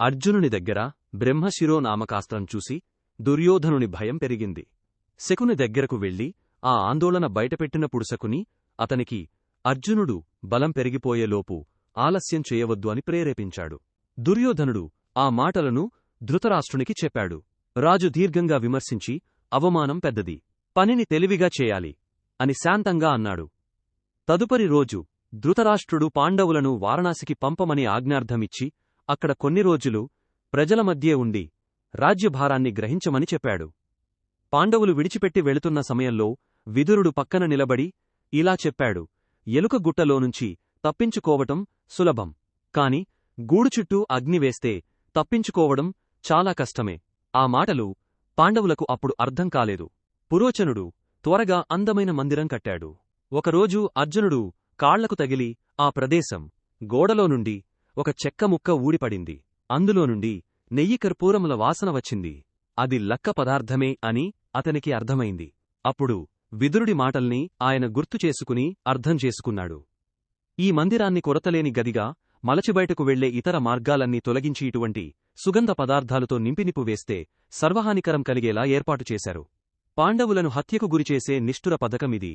అర్జునుని దగ్గర బ్రహ్మశిరో నామకాస్త్రం చూసి దుర్యోధనుని భయం పెరిగింది. శకుని దగ్గరకు వెళ్ళి ఆ ఆందోళన బయటపెట్టినప్పుడు శకుని అతనికి అర్జునుడు బలం పెరిగిపోయేలోపు ఆలస్యం చేయవద్దు అని ప్రేరేపించాడు. దుర్యోధనుడు ఆ మాటలను ధృతరాష్ట్రునికి చెప్పాడు. రాజు దీర్ఘంగా విమర్శించి అవమానం పెద్దది పనిని తెలివిగా చేయాలి అని శాంతంగా అన్నాడు. తదుపరి రోజు ధృతరాష్ట్రుడు పాండవులను వారణాసికి పంపమని ఆజ్ఞార్థమిచ్చి అక్కడ కొన్ని రోజులు ప్రజల మధ్యే ఉండి రాజ్యభారాన్ని గ్రహించమని చెప్పాడు. పాండవులు విడిచిపెట్టి వెళుతున్న సమయంలో విదురుడు పక్కన నిలబడి ఇలా చెప్పాడు ఎలుక గుట్టలోనుంచి తప్పించుకోవటం సులభం. కాని గూడు చుట్టూ అగ్ని వేస్తే తప్పించుకోవడం చాలా కష్టమే. ఆ మాటలు పాండవులకు అప్పుడు అర్థం కాలేదు. పురోచనుడు త్వరగా అందమైన మందిరం కట్టాడు. ఒకరోజు అర్జునుడు కాళ్ళకు తగిలి ఆ ప్రదేశం గోడలో నుండి ఒక చెక్క ముక్క ఊడిపడింది. అందులో నుండి నెయ్యి కర్పూరముల వాసన వచ్చింది. అది లక్క పదార్థమే అని అతనికి అర్థమైంది. అప్పుడు విదురుడి మాటల్ని ఆయన గుర్తు చేసుకుని అర్థం చేసుకున్నాడు. ఈ మందిరాన్ని కొరతలేని గదిగా మలచిబయటకు వెళ్ళే ఇతర మార్గాలన్నీ తొలగించి ఇటువంటి సుగంధ పదార్థాలతో నింపినిపు వేస్తే సర్వహానికరం కలిగేలా ఏర్పాటు చేశారు. పాండవులను హత్యకు గురిచేసే నిష్ఠుర పథకమిది.